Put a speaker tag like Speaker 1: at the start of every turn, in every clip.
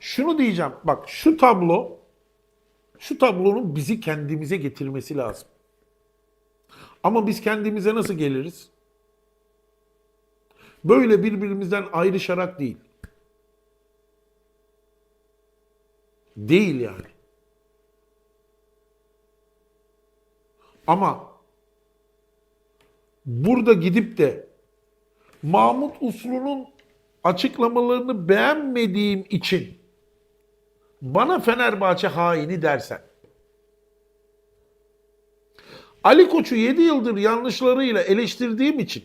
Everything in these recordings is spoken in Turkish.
Speaker 1: şunu diyeceğim. Bak şu tablo şu tablonun bizi kendimize getirmesi lazım. Ama biz kendimize nasıl geliriz? Böyle birbirimizden ayrışarak değil. Değil yani. Ama burada gidip de Mahmut Uslu'nun açıklamalarını beğenmediğim için bana Fenerbahçe haini dersen Ali Koç'u 7 yıldır yanlışlarıyla eleştirdiğim için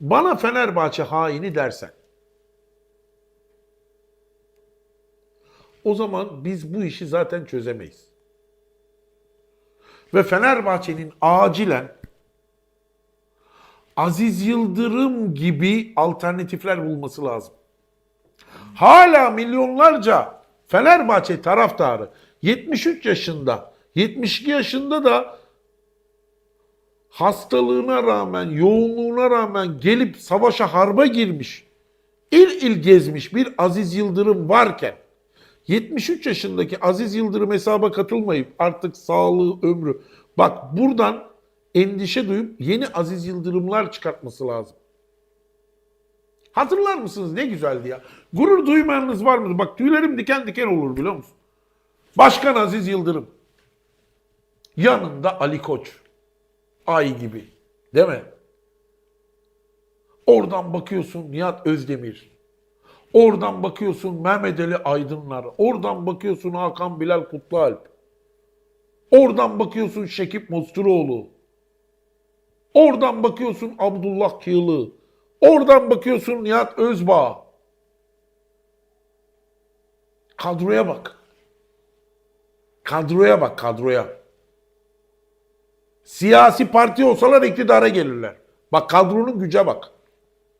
Speaker 1: bana Fenerbahçe haini dersen o zaman biz bu işi zaten çözemeyiz. Ve Fenerbahçe'nin acilen Aziz Yıldırım gibi alternatifler bulması lazım. Hala milyonlarca Fenerbahçe taraftarı 73 yaşında, 72 yaşında da hastalığına rağmen, yoğunluğuna rağmen gelip savaşa harba girmiş, il il gezmiş bir Aziz Yıldırım varken 73 yaşındaki Aziz Yıldırım hesaba katılmayıp artık sağlığı, ömrü bak buradan endişe duyup yeni Aziz Yıldırımlar çıkartması lazım. Hatırlar mısınız ne güzeldi ya. Gurur duymayanınız var mı? Bak tüylerim diken diken olur biliyor musun? Başkan Aziz Yıldırım. Yanında Ali Koç. Ay gibi. Değil mi? Oradan bakıyorsun Nihat Özdemir. Oradan bakıyorsun Mehmet Ali Aydınlar. Oradan bakıyorsun Hakan Bilal Kutlualp. Oradan bakıyorsun Şekip Mosturoğlu. Oradan bakıyorsun Abdullah Kığlı. Oradan bakıyorsun Nihat Özbağ. Kadroya bak. Kadroya bak kadroya. Siyasi parti olsalar iktidara gelirler. Bak kadronun güce bak.